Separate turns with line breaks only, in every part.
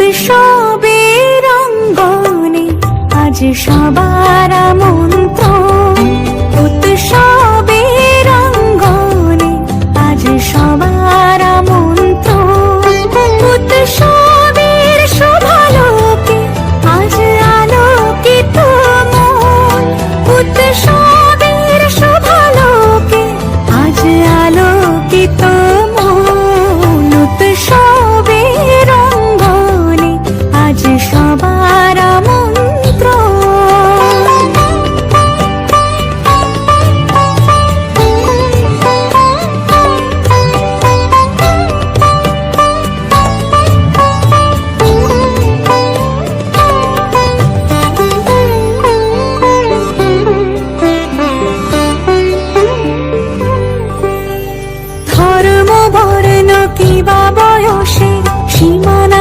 উৎসবে রঙ্গনে আজ সবার আমন্ত্রণ।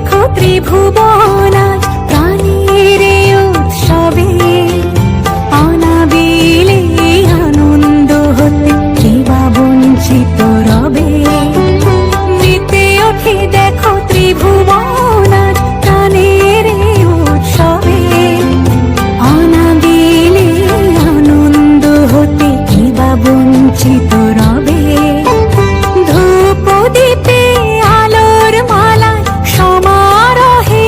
দেখো ত্রিভুবন প্রাণীর